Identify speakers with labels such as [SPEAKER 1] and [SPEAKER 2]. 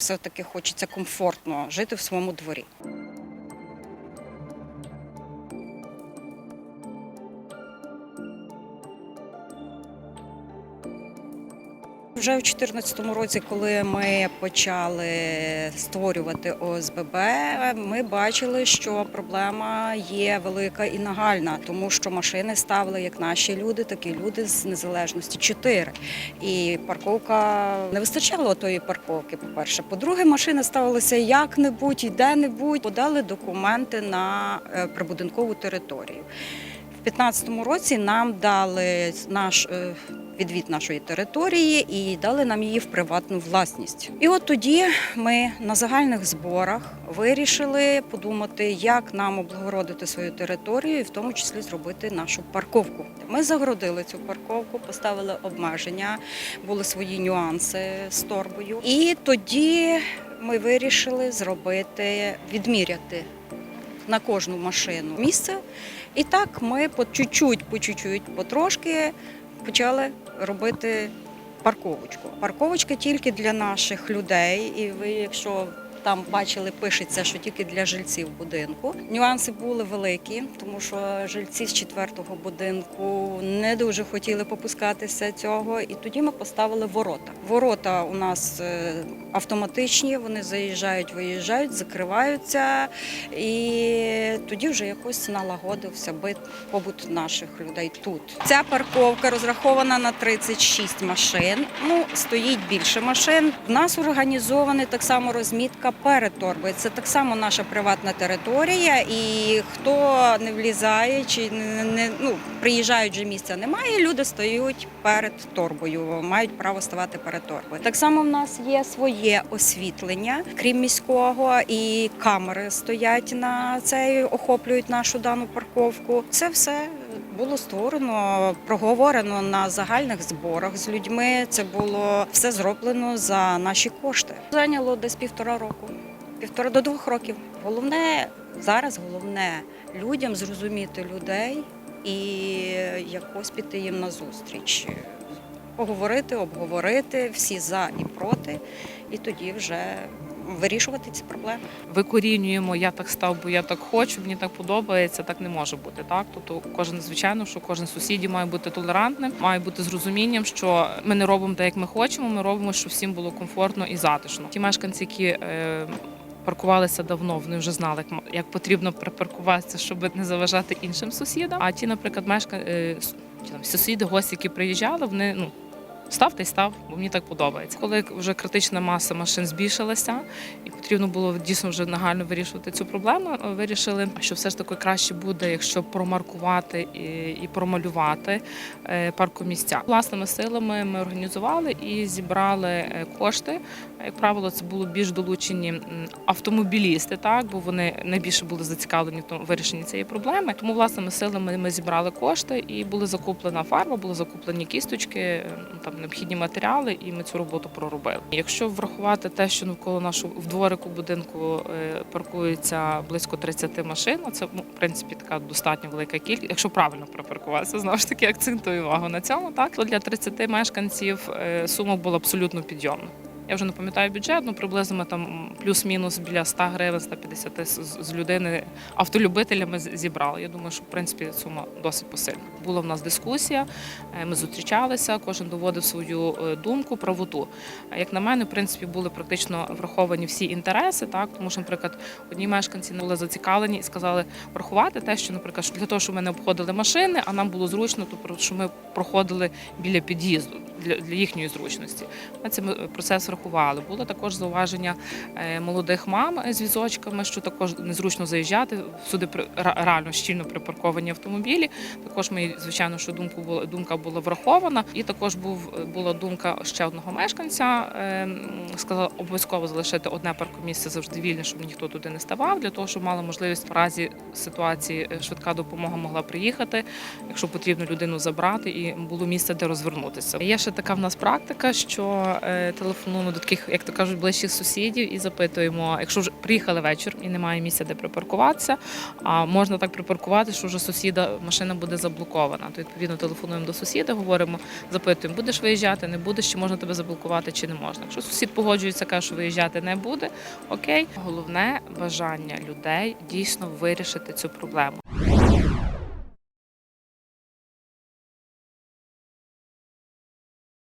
[SPEAKER 1] Все-таки хочеться комфортно жити в своєму дворі. Вже у 2014 році, коли ми почали створювати ОСББ, ми бачили, що проблема є велика і нагальна, тому що машини ставили як наші люди, так і люди з незалежності. Чотири. І парковка не вистачало тої парковки. По перше, по-друге, машини ставилися як-небудь і де-небудь. Подали документи на е, прибудинкову територію. В 2015 році нам дали наш е, відвід нашої території і дали нам її в приватну власність. І от тоді ми на загальних зборах вирішили подумати, як нам облагородити свою територію, і в тому числі зробити нашу парковку. Ми загородили цю парковку, поставили обмеження, були свої нюанси з торбою. І тоді ми вирішили зробити, відміряти на кожну машину місце. І так ми по чуть-чуть, по чуть-чуть, потрошки почали робити парковочку. Парковочка тільки для наших людей. І ви, якщо там бачили, пишеться, що тільки для жильців будинку. Нюанси були великі, тому що жильці з четвертого будинку не дуже хотіли попускатися цього. І тоді ми поставили ворота. Ворота у нас е, автоматичні, вони заїжджають, виїжджають, закриваються, і тоді вже якось налагодився бит побут наших людей тут. Ця парковка розрахована на 36 машин. Ну стоїть більше машин. В нас організована так само розмітка перед торбою. Це так само наша приватна територія. І хто не влізає чи не, не ну приїжджають вже місця немає. Люди стають перед торбою, мають право ставати перед торбою. Так само в нас є своє освітлення, крім міського, і камери стоять на цей, охоплюють нашу дану парковку. Це все було створено, проговорено на загальних зборах з людьми. Це було все зроблено за наші кошти. Зайняло десь півтора року, півтора до двох років. Головне зараз, головне людям зрозуміти людей і якось піти їм на зустріч. Поговорити, обговорити всі за і проти, і тоді вже вирішувати ці проблеми.
[SPEAKER 2] викорінюємо я так став, бо я так хочу, мені так подобається. Так не може бути. Так, тобто кожен звичайно, що кожен з сусідів має бути толерантним, має бути з розумінням, що ми не робимо так, як ми хочемо. Ми робимо, щоб всім було комфортно і затишно. Ті мешканці, які е, Паркувалися давно, вони вже знали, як як потрібно припаркуватися, щоб не заважати іншим сусідам. А ті, наприклад, мешка... е, чи там сусіди, гості, які приїжджали, вони ну став та й став, бо мені так подобається. Коли вже критична маса машин збільшилася, і потрібно було дійсно вже нагально вирішувати цю проблему. Вирішили, що все ж таки краще буде, якщо промаркувати і, промалювати е, паркомісця. Власними силами ми організували і зібрали е, кошти. Як правило, це було більш долучені автомобілісти, так бо вони найбільше були зацікавлені в вирішенні цієї проблеми. Тому власними силами ми зібрали кошти і була закуплена фарба, були закуплені кісточки, е, там необхідні матеріали, і ми цю роботу проробили. Якщо врахувати те, що навколо нашого в дворику будинку е, паркується близько 30 машин, це ну, в принципі така достатньо велика кількість, якщо правильно припаркуватися, знову ж таки акцентую увагу на цьому. Так то для 30 мешканців е, сума була абсолютно підйомна. Я вже не пам'ятаю бюджет, ну приблизно ми там плюс-мінус біля 100 гривень, 150 з, людини автолюбителями зібрали. Я думаю, що в принципі сума досить посильна. Була в нас дискусія, е, ми зустрічалися, кожен доводив свою е, думку, правоту. Як на мене, в принципі, були практично враховані всі інтереси, так тому що, наприклад, одні мешканці не були зацікавлені і сказали врахувати те, що, наприклад, для того, щоб ми не обходили машини, а нам було зручно, то що ми проходили біля під'їзду для, їхньої зручності. Ми цей процес врахували. Було також зауваження е, молодих мам з візочками, що також незручно заїжджати. Всюди при- реально щільно припарковані автомобілі. Також ми, звичайно, що думку була думка була врахована. І також був була думка ще одного мешканця. е, м, Сказав обов'язково залишити одне паркомісце завжди вільне, щоб ніхто туди не ставав, для того, щоб мали можливість в разі ситуації е, швидка допомога могла приїхати, якщо потрібно людину забрати, і було місце, де розвернутися. Є ще така в нас практика, що е, телефонуємо до таких, як то кажуть, ближчих сусідів і запитуємо, якщо вже приїхали вечір і немає місця, де припаркуватися, а можна так припаркувати, що вже сусіда машина буде заблокована. То відповідно телефонуємо до сусіда, говоримо, запитуємо, будеш виїжджати, не будеш, чи можна тебе заблокувати, чи не можна. Якщо сусід погоджується, каже, що виїжджати не буде, окей. Головне бажання людей дійсно вирішити цю проблему.